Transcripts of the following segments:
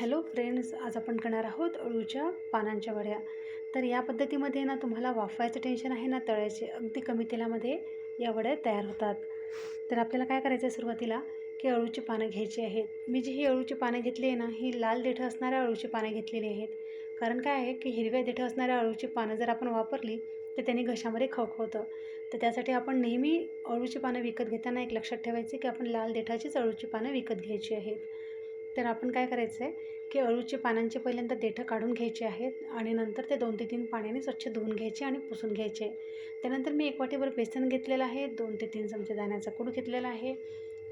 Hello friends आज आपण करणार आहोत अळूच्या पानांच्या वड्या. तर या पद्धतीमध्ये ना तुम्हाला वाफवायचं टेन्शन आहे ना तळायचे अगदी कमी तेलामध्ये या वड्या तयार होतात. तर आपल्याला काय करायचं आहे सुरुवातीला की अळूची पानं घ्यायची आहेत. मी जी ही अळूची पानं घेतली आहे ना ही लाल देठं असणाऱ्या अळूची पानं घेतलेली आहेत. कारण काय आहे की हिरव्या देठं असणाऱ्या अळूची पानं जर आपण वापरली तर त्याने घशामध्ये खवखवतं. तर त्यासाठी आपण नेहमी अळूची पानं विकत घेताना एक लक्षात ठेवायचं की आपण लाल देठाचीच अळूची पानं विकत घ्यायची आहेत. तर आपण काय करायचं आहे की अळूचे पानांचे पहिल्यांदा देठं काढून घ्यायचे आहेत आणि नंतर ते दोन ते तीन पाण्याने स्वच्छ धुवून घ्यायचे आणि पुसून घ्यायचे. त्यानंतर मी एक वाटीभर बेसन घेतलेलं आहे दोन ते तीन चमचे दाण्याचा कूड घेतलेला आहे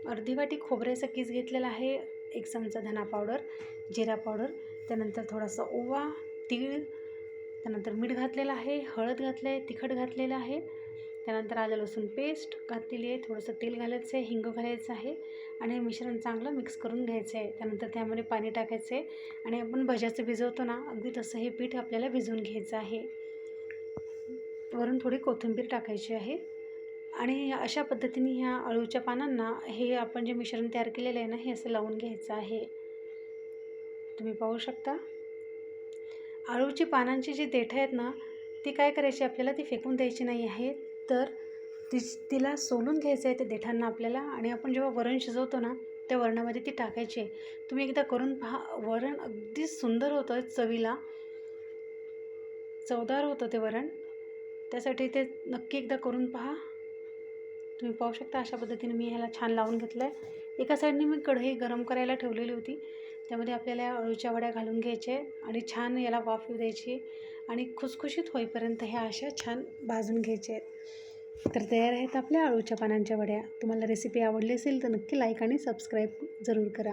अर्धी वाटी खोबऱ्याचा किस घेतलेला आहे एक चमचा धना पावडर जिरा पावडर त्यानंतर थोडासा ओवा तीळ त्यानंतर मीठ घातलेलं आहे हळद घातलं आहे तिखट घातलेलं आहे त्यानंतर आलं लसूण पेस्ट घातलेली आहे थोडंसं तेल घालायचं आहे हिंग घालायचं आहे आणि मिश्रण चांगलं मिक्स करून घ्यायचं आहे. त्यानंतर त्यामध्ये पाणी टाकायचं आहे आणि आपण भज्याचं भिजवतो ना अगदी तसं हे पीठ आपल्याला भिजवून घ्यायचं आहे. वरून थोडी कोथिंबीर टाकायची आहे आणि अशा पद्धतीने ह्या अळूच्या पानांना हे आपण जे मिश्रण तयार केलेलं आहे ना हे असं लावून घ्यायचं आहे. तुम्ही पाहू शकता. अळूची पानांची जी देठं आहेत ना ती काय करायची आपल्याला? ती फेकून द्यायची नाही आहेत. तर ति तिला सोलून घ्यायचं आहे त्या देठांना आपल्याला. आणि आपण जेव्हा वरण शिजवतो ना त्या वरणामध्ये ती टाकायची आहे. तुम्ही एकदा करून पहा वरण अगदी सुंदर होतं चवीला. चवदार होतं ते वरण. त्यासाठी ते नक्की एकदा करून पहा. तुम्ही पाहू शकता अशा पद्धतीने मी ह्याला छान लावून घेतलं आहे एका साईडने मी कढई गरम करायला ठेवलेली होती. त्यामध्ये आपल्याला अळूच्या वड्या घालून घ्यायचे आणि छान याला वाफ येऊ द्यायची आणि खुसखुशीत होईपर्यंत ह्या अशा छान भाजून घ्यायच्या आहेत तर तयार आहेत आपल्या अळूच्या पानांच्या वड्या. तुम्हाला रेसिपी आवडली असेल तर नक्की लाईक आणि सबस्क्राईब जरूर करा.